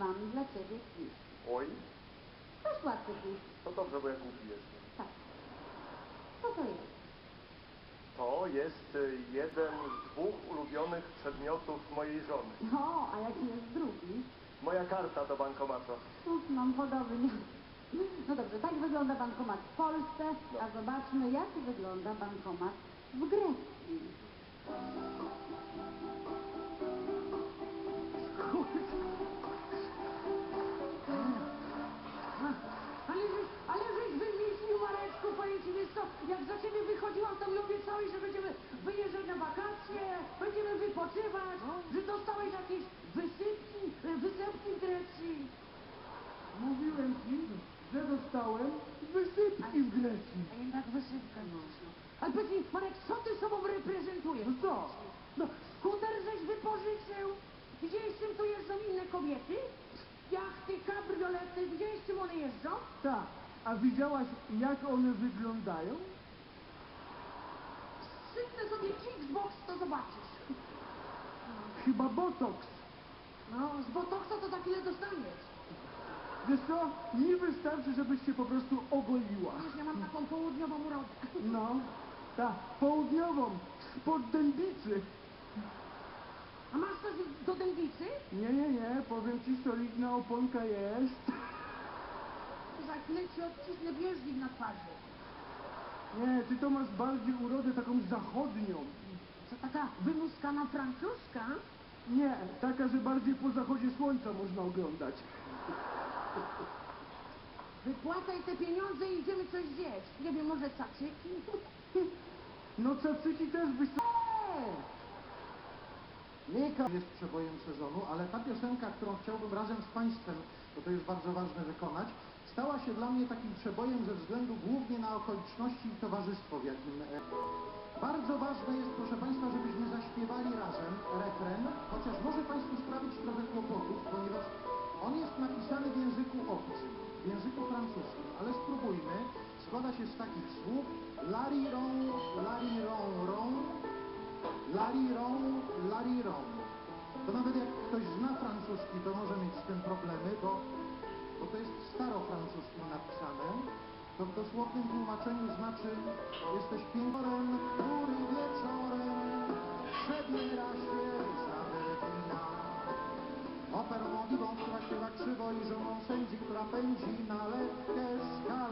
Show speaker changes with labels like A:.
A: Mam dla ciebie quiz.
B: Oj,
A: Dość łatwy quiz.
B: to dobrze, bo ja głupi jestem.
A: Tak. Co to jest?
B: To jest y, jeden z dwóch ulubionych przedmiotów mojej żony.
A: No, a jaki jest drugi?
B: Moja karta do bankomatu.
A: Uf, mam podobnie. No dobrze, tak wygląda bankomat w Polsce, a zobaczmy, jak wygląda bankomat w Grecji.
C: Dostałeś jakieś wysypki, e, wysepki w Grecji.
D: Mówiłem ci, że dostałem wysypki w Grecji.
C: A jednak wysypka no. Ale powiedz mi, Marek, co ty sobą reprezentujesz?
D: No co?
C: No, skuter żeś wypożyczył? Widziałeś, czym tu jeżdżą inne kobiety? Jachty, kabriolety, widziałeś, czym one jeżdżą?
D: Tak. A widziałaś, jak one wyglądają?
C: Sypnę sobie zobaczysz.
D: Chyba botoks.
C: No, z botoksa to za chwilę dostaniesz.
D: Wiesz co? Nie wystarczy, żebyś się po prostu ogoliła.
C: Wiesz, ja mam taką południową urodę.
D: No, tak, południową, spod dębicy.
C: A masz coś do dębicy?
D: Nie, nie, nie, powiem ci, solidna oponka jest.
C: Za chwilę ci odcisnę bieżnik na twarzy.
D: Nie, ty to masz bardziej urodę taką zachodnią.
C: Co taka wymuskana francuska?
D: Nie, taka, że bardziej po zachodzie słońca można oglądać.
C: Wypłacaj te pieniądze i idziemy coś zjeść. Nie wiem, może cacyki?
D: No cacyki też byś...
E: Mika jest przebojem sezonu, ale ta piosenka, którą chciałbym razem z Państwem, bo to jest bardzo ważne wykonać, stała się dla mnie takim przebojem ze względu głównie na okoliczności i towarzystwo, w jakim... e, Bardzo ważne jest, proszę Państwa, żebyśmy zaśpiewali trochę kłopotów, ponieważ on jest napisany w języku obcym, w języku francuskim, ale spróbujmy. Składa się z takich słów larirą, larirą, rą, Larirą, larirą. To nawet jak ktoś zna francuski, to może mieć z tym problemy, bo, bo to jest starofrancuskim napisane. To w dosłownym tłumaczeniu znaczy jesteś pięknorem, śpiewa krzywo i żoną sędzi, która pędzi na lekkę skala